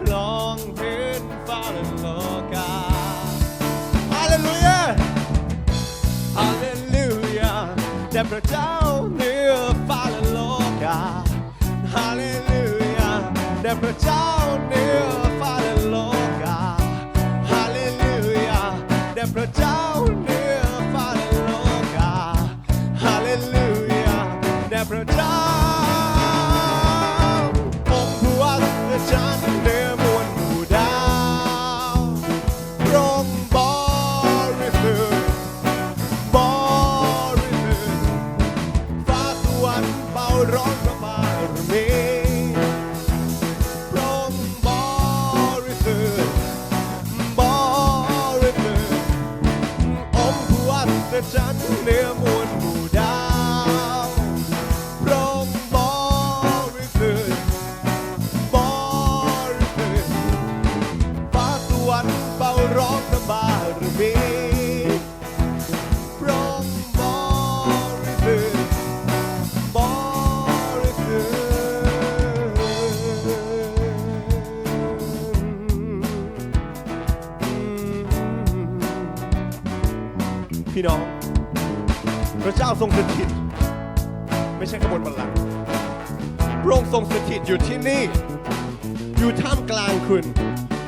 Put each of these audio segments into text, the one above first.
คลองพื้นฟ้าและโลกา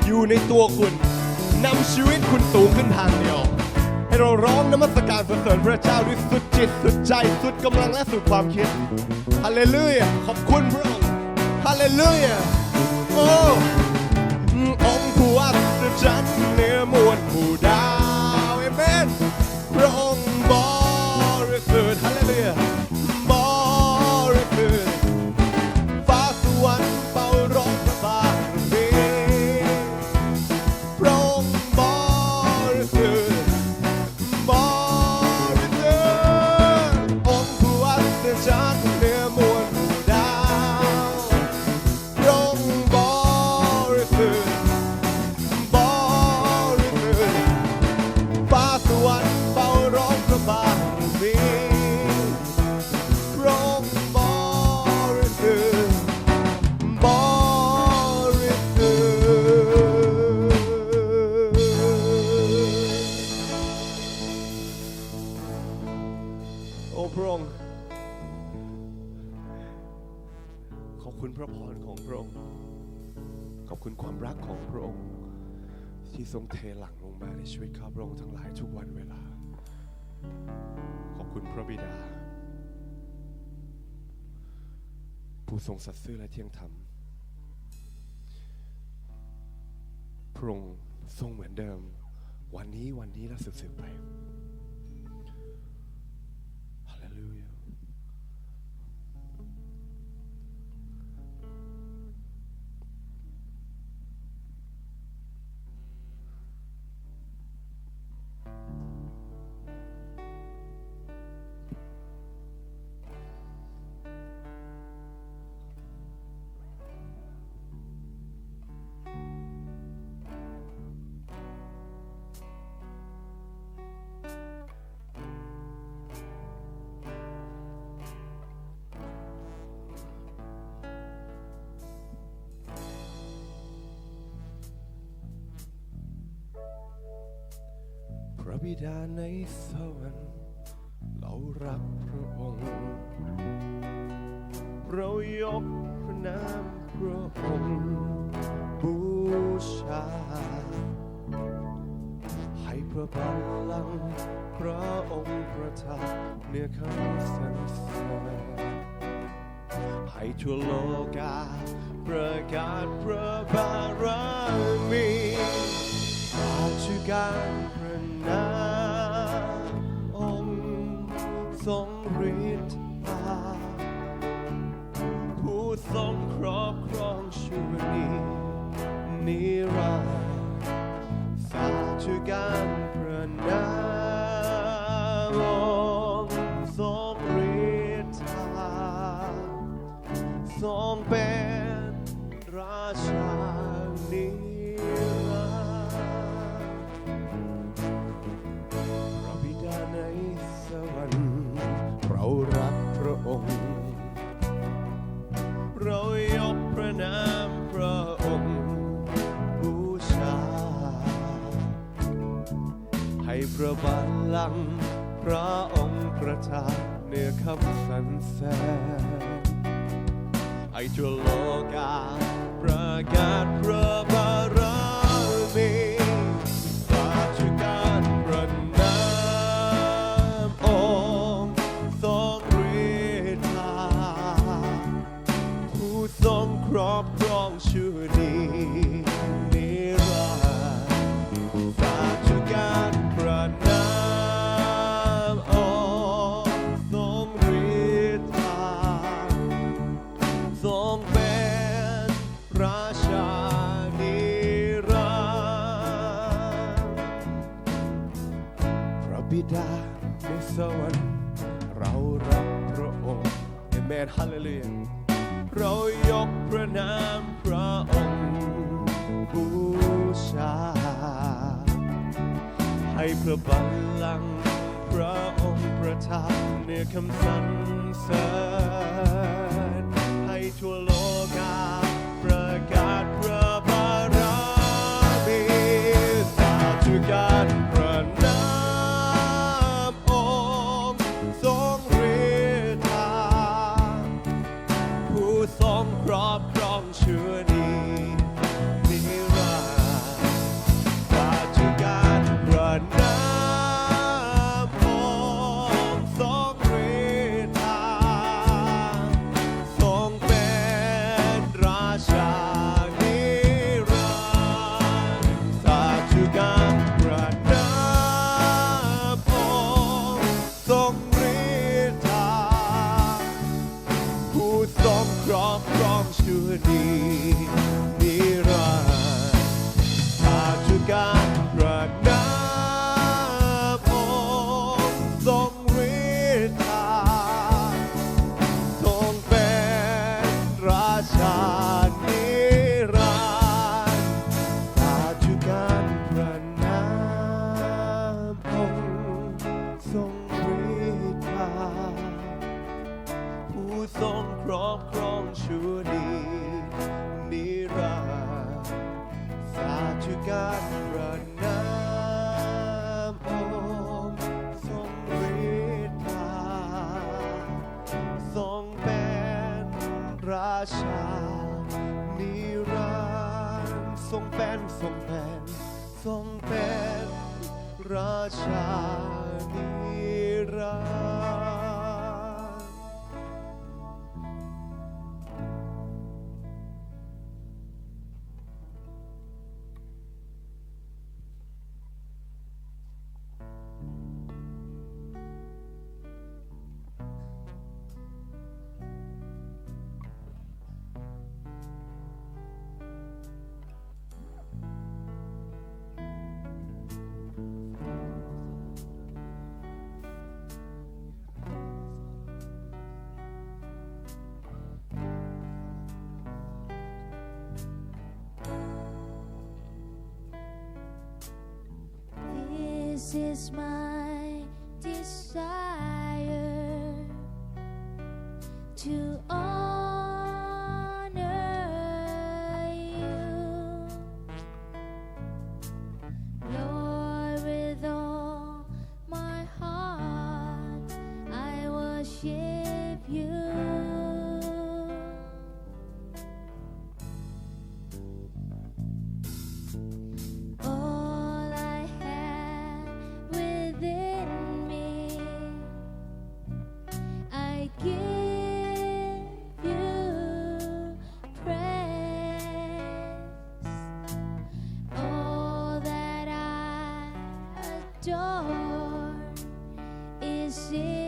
อยู่ในตัวคุณนำชีวิตคุณสูงขึ้นทางเดียว ให้เราร้องนมัสการสรรเสริญพระเจ้าด้วยสุดจิต สุดใจ สุดกำลังและสุดความคิดฮาเลลูยาขอบคุณพระองค์ฮาเลลูยาโอ้องค์ผู้อัศจรรย์เหนือมวลผู้ได ขอบคุณพระบิดา ผู้ทรงสัตย์ซื่อและเที่ยงธรรม พระองค์ทรงเหมือนเดิม วันนี้วันนี้และสืบๆไป บิดาในสวรรค์เรารักพระองค์ เรายกพระนามพระองค์บูชา ให้พระบัลลังก์พระองค์ประทับเนือคำสรรเสริญให้ทั่วโลกาประกาศพระบารมีอาชุการ ทรงฤทธาผู้ทรงครอบครองชั่วนินิรันดร์สาธุการพระน รอบครองชื่อดีนิรันดร์ากทุการประนามออทรงฤทธาทรงเป็นราชานิรันดร์พระบิดาในสวรรค์เรารับพระองค์เอเมนฮาเลลูยาเรา ระนามพระองค์บูชา ให้พระบัลลังก์พระองค์ประทับเนือคำสรรเสริญ to a need. ทรงเป็นราชานิรันดร์ This is my desire to all. door is it?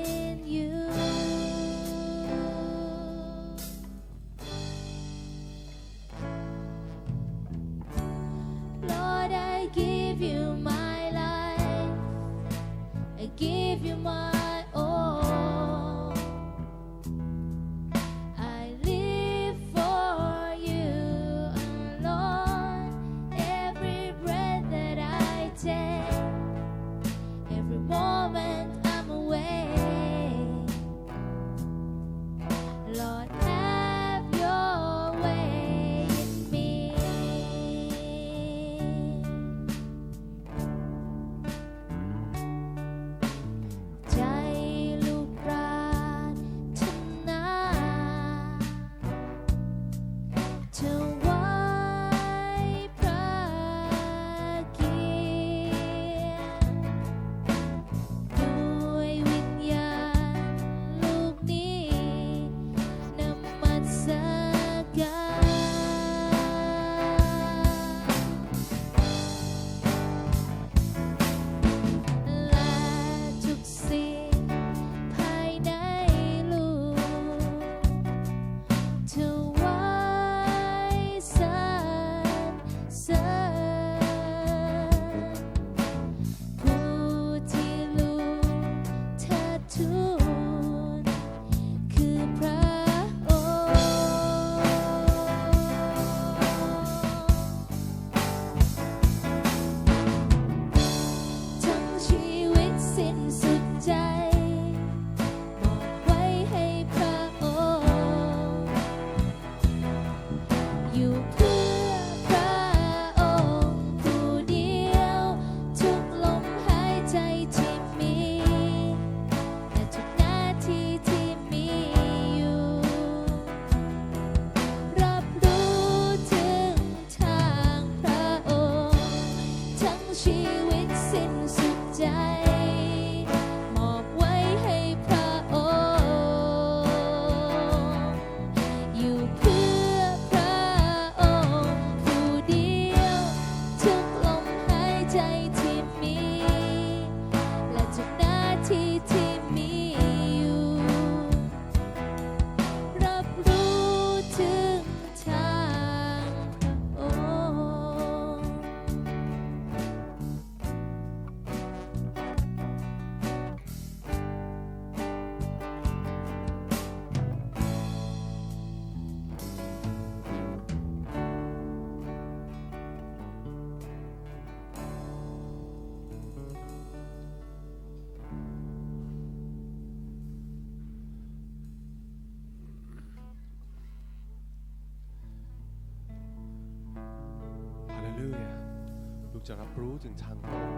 จะรับรู้ถึงทางพระอง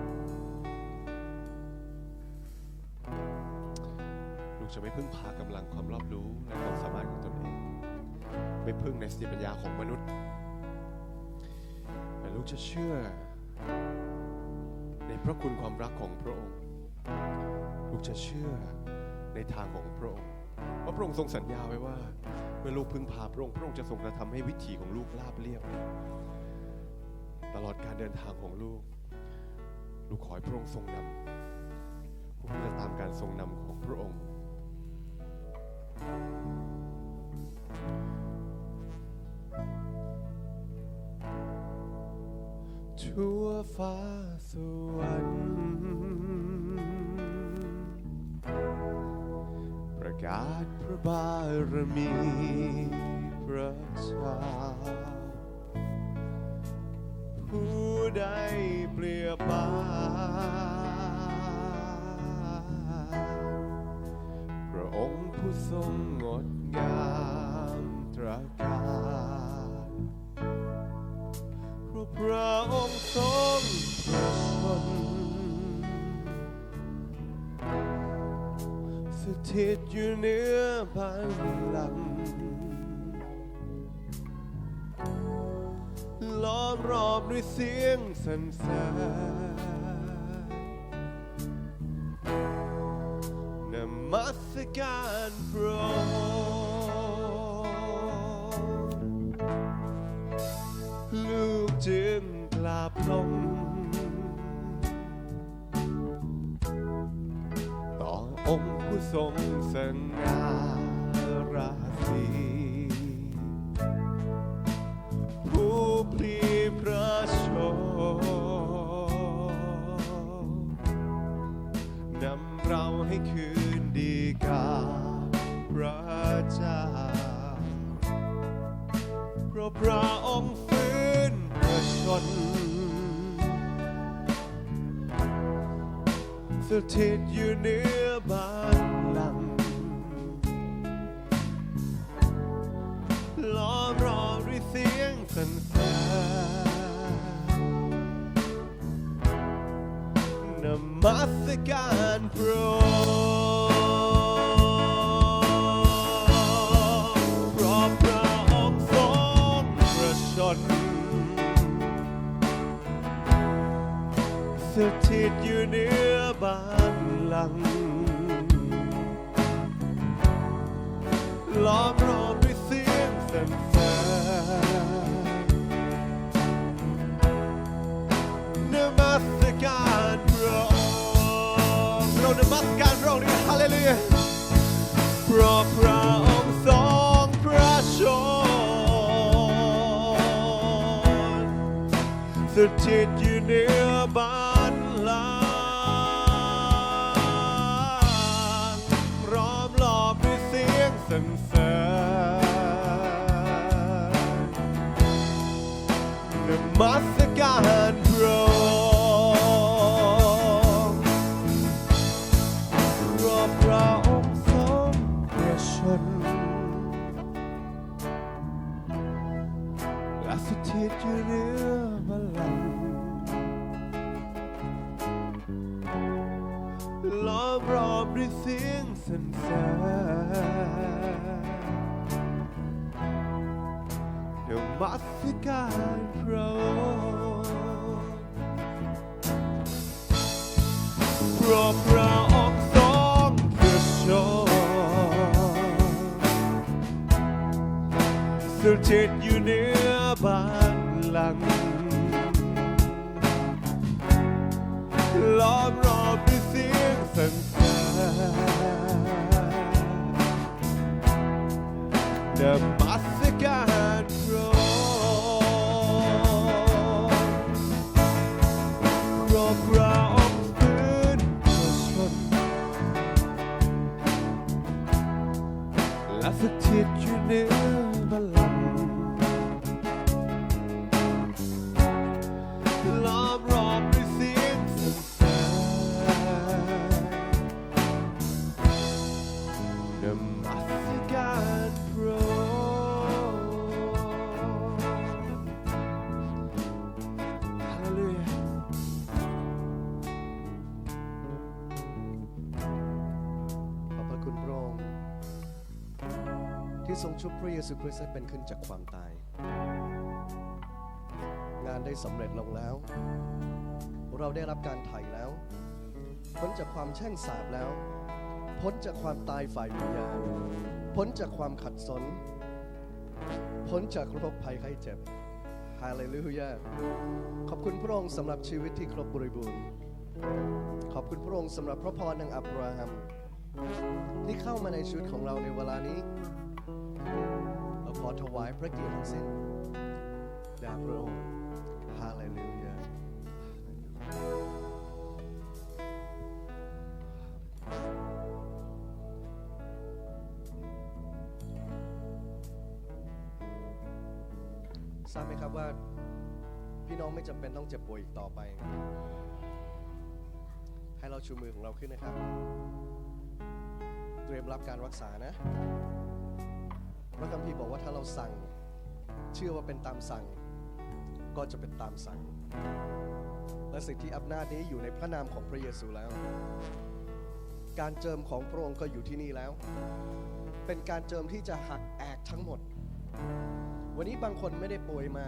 ลูกจะไม่พึ่งพากำลังความรอบรู้และความสามารถของตนเอง ไม่พึ่งในสติปัญญาของมนุษย์ แต่ลูกจะเชื่อ ในพระคุณความรักของพระองค์ ลูกจะเชื่อในทางของพระองค์ว่าพระองค์ทรงสัญญาไว้ว่า เมื่อลูกพึ่งพาพระองค์พระองค์จะทรงกระทำให้วิถีของลูกราบเรียบ ตลอดการเดินทางของลูก ลูกขอให้พระองค์ทรงนำพวกเราจะตามการทรงนำของพระองค์ ทั่วฟ้าสวรรค์ประกาศพระบารมีพระเจ้า ผู้เปรียบปานพระองค์ผู้ทรงงดงามตระการเพราะพระองค์ทรงพระชนสถิตอยู่เหนือบัลลัง ล้อมรอบด้วยเสียงสรรเสริญนมัสการพระลูกจึงกราบลงต่อองค์ผู้ทรงสง่า พระองค์ฟื้นพระชนสถิตอยู่เหนือบานหลัง ล้อมรอบด้วยเสียงสรรเสริญนมัสการพระอง สถิตอยู่เหนือบ้านหลัง ล้อมรอบด้วยเสียงสรรเสริญนมัสการพระองค์เรานมัสการพระองค์ด้วยฮาเลลูยาเพราะพระองค์ทรงพระชนสถิต อมรอบด้วยเสียงสรรเสริญนมัสการพระองค์เพราะพระองค์ทรงพระชนสถิต ญนมัสการพ รงชุบพระเยซูคริสต์ให้เป็นขึ้นจากความตาย งานได้สำเร็จลงแล้ว เราได้รับการไถ่แล้ว พ้นจากความแช่งสาบแล้ว พ้นจากความตายฝ่ายวิญญาณพ้นจากความขัดสน พ้นจากโรคภัยไข้เจ็บฮาเลลูยาขอบคุณพระองค์สำหรับชีวิตที่ครบบริบูรณ์ ขอบคุณพระองค์สำหรับพระพรแห่งอับราฮัมที่เข้ามาในชีวิตของเราในเวลานี้ ขอถวายพระเกียรติทั้งสิ้นแด่พระองค์ฮาเลลูยาทราบไหมครับว่าพี่น้องไม่จำเป็นต้องเจ็บป่วยอีกต่อไป ให้เราชูมือของเราขึ้นนะครับ เตรียมรับการรักษานะ พระคัมภีร์บอกว่าถ้าเราสั่ง เชื่อว่าเป็นตามสั่ง ก็จะเป็นตามสั่ง และสิ่งที่อำนาจนี้อยู่ในพระนามของพระเยซูแล้ว การเจิมของพระองค์ก็อยู่ที่นี่แล้ว เป็นการเจิมที่จะหักแอกทั้งหมด วันนี้บางคนไม่ได้ป่วยมา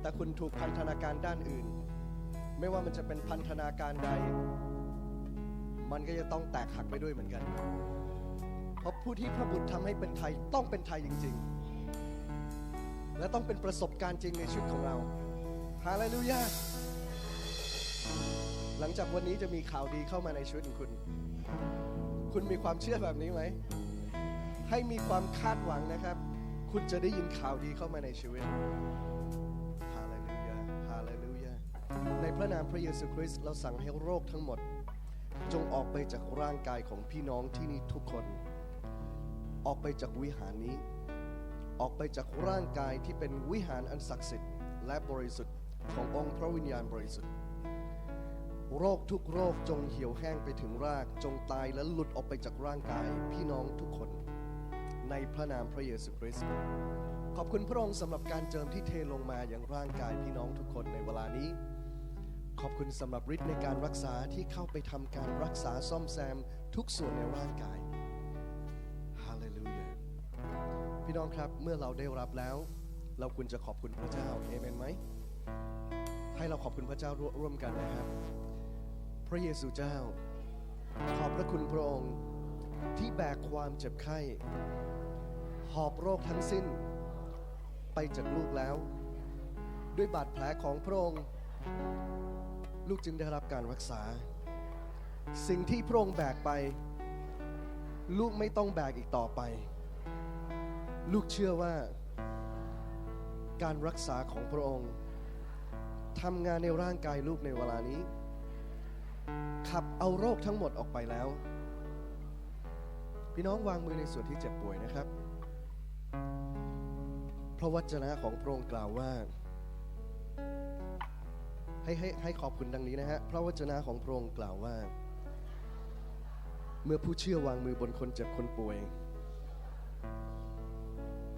แต่คุณถูกพันธนาการด้านอื่น ไม่ว่ามันจะเป็นพันธนาการใด มันก็จะต้องแตกหักไปด้วยเหมือนกัน เพราะผู้ที่พระบุตรทำให้เป็นไทยต้องเป็นไทยจริง ๆ และต้องเป็นประสบการณ์จริงในชีวิตของเราฮาเลลูยาหลังจากวันนี้จะมีข่าวดีเข้ามาในชีวิตของคุณ คุณมีความเชื่อแบบนี้ไหม ให้มีความคาดหวังนะครับ คุณจะได้ยินข่าวดีเข้ามาในชีวิตฮาเลลูยาฮาเลลูยาในพระนามพระเยซูคริสต์เราสั่งให้โรคทั้งหมด จงออกไปจากร่างกายของพี่น้องที่นี่ทุกคน ออกไปจากวิหารนี้ ออกไปจากร่างกายที่เป็นวิหารอันศักดิ์สิทธิ์และบริสุทธิ์ขององค์พระวิญญาณบริสุทธิ์ โรคทุกโรคจงเหี่ยวแห้งไปถึงรากจงตายและหลุดออกไปจากร่างกายพี่น้องทุกคน ในพระนามพระเยซูคริสต์ขอบคุณพระองค์สำหรับการเจิมที่เทลงมาอย่างร่างกายพี่น้องทุกคนในเวลานี้ ขอบคุณสำหรับฤทธิ์ในการรักษาที่เข้าไปทำการรักษาซ่อมแซมทุกส่วนในร่างกาย พี่น้องครับ เมื่อเราได้รับแล้ว เราควรจะขอบคุณพระเจ้าเอเมนไหมให้เราขอบคุณพระเจ้าร่วรวมกันนะครับ พระเยซูเจ้า ขอบพระคุณพระองค์ที่แบกความเจ็บไข้ หอบโรคทั้งสิ้น ไปจากลูกแล้ว ด้วยบาดแผลของพระองค์ ลูกจึงได้รับการรักษา สิ่งที่พระองค์แบกไป ลูกไม่ต้องแบกอีกต่อไป ลูกเชื่อว่าการรักษาของพระองค์ทำงานในร่างกายลูกในเวลานี้ ขับเอาโรคทั้งหมดออกไปแล้ว พี่น้องวางมือในส่วนที่เจ็บป่วยนะครับ พระวจนะของพระองค์กล่าวว่า ให้ให้ให้ขอบคุณดังนี้นะฮะ พระวจนะของพระองค์กล่าวว่า เมื่อผู้เชื่อวางมือบนคนเจ็บคนป่วย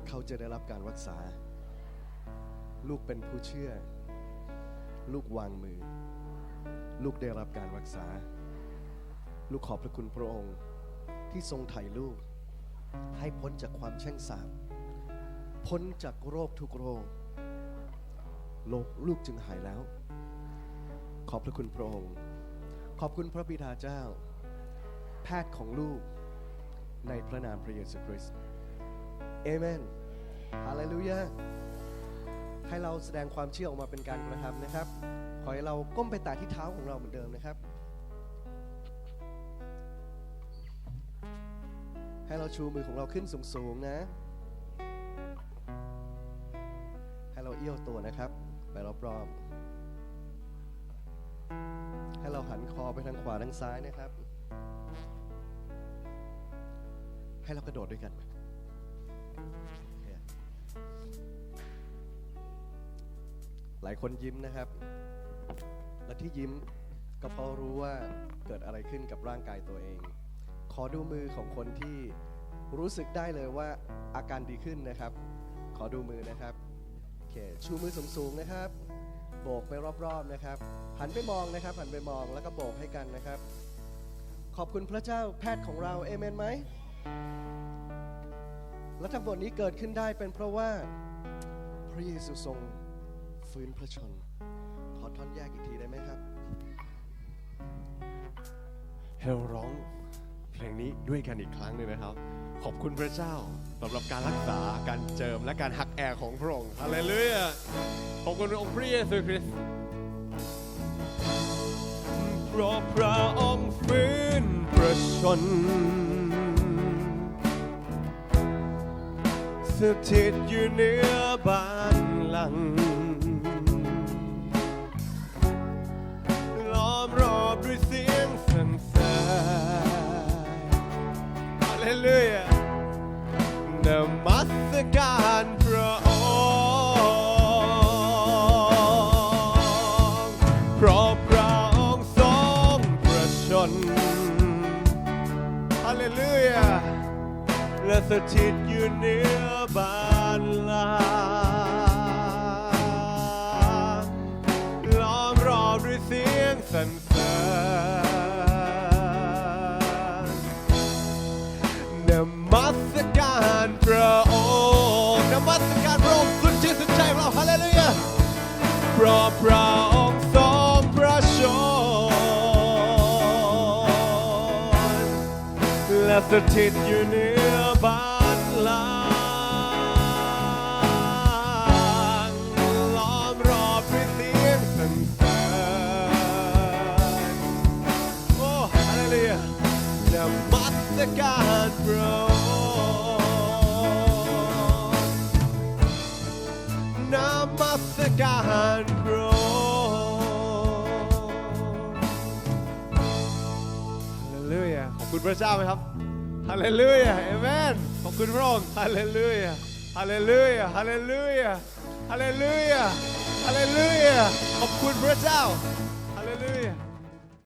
เขาจะได้รับการรักษา ลูกเป็นผู้เชื่อ ลูกวางมือ ลูกได้รับการรักษา ลูกขอบพระคุณพระองค์ ที่ทรงไถ่ลูก ให้พ้นจากความแช่งสาบพ้นจากโรคทุกโรคโลกลูกจึงหายแล้ว ขอบพระคุณพระองค์ ขอบคุณพระบิดาเจ้า แพทย์ของลูกในพระนามพระเยซูคริสต์เอเมน ฮาเลลูยาให้เราแสดงความเชื่อออกมาเป็นการกระทำนะครับ ขอให้เราก้มไปแตะที่เท้าของเราเหมือนเดิมนะครับ ให้เราชูมือของเราขึ้นสูงๆนะ ให้เราเอี้ยวตัวนะครับ ไปรอบๆให้เราหันคอไปทางขวาทางซ้ายนะครับ ให้เรากระโดดด้วยกัน หลายคนยิ้มนะครับ และที่ยิ้มก็เพราะรู้ว่าเกิดอะไรขึ้นกับร่างกายตัวเอง ขอดูมือของคนที่รู้สึกได้เลยว่าอาการดีขึ้นนะครับ ขอดูมือนะครับโอเคชูมือสูงๆนะครับ โบกไปรอบๆนะครับ หันไปมองนะครับ หันไปมองแล้วก็โบกให้กันนะครับ ขอบคุณพระเจ้าแพทย์ของเราเอเมนไหมและทั้งหมดนี้เกิดขึ้นได้เป็นเพราะว่าพระเยซูทรง ฟื้นพระชน ขอท่อนแยกอีกทีได้ไหมครับให้เราร้องเพลงนี้ด้วยกันอีกครั้งหนึ่งนะครับ ขอบคุณพระเจ้าสำหรับการรักษาการเจิมและการหักแอร์ของพระองค์ฮาเลลูยาขอบคุณองค์พระเยซูคริสต์เพราะพระองค์ฟื้นพระชนสถิตอยู่เหนือบ้านหลัง สถิตอยู่เหนือบานลาล้อมรอบด้วยเสียงสรรเสริญนมัสการพระองค์นมัสการพระองค์สุดจิตสุดใจของเราฮาเลลูยาเพราะพระองค์ทรงพระชนและสถิตอยู่เหนือ การพรฮาเลลูยาขอบคุณพระเจ้าไหมครับฮาเลลูยาเอเมนขอบคุณพระองค์ฮาเลลูยาฮาเลลูยาฮาเลลูยาฮาเลลูยาฮาเลลูยาขอบคุณพระเจ้า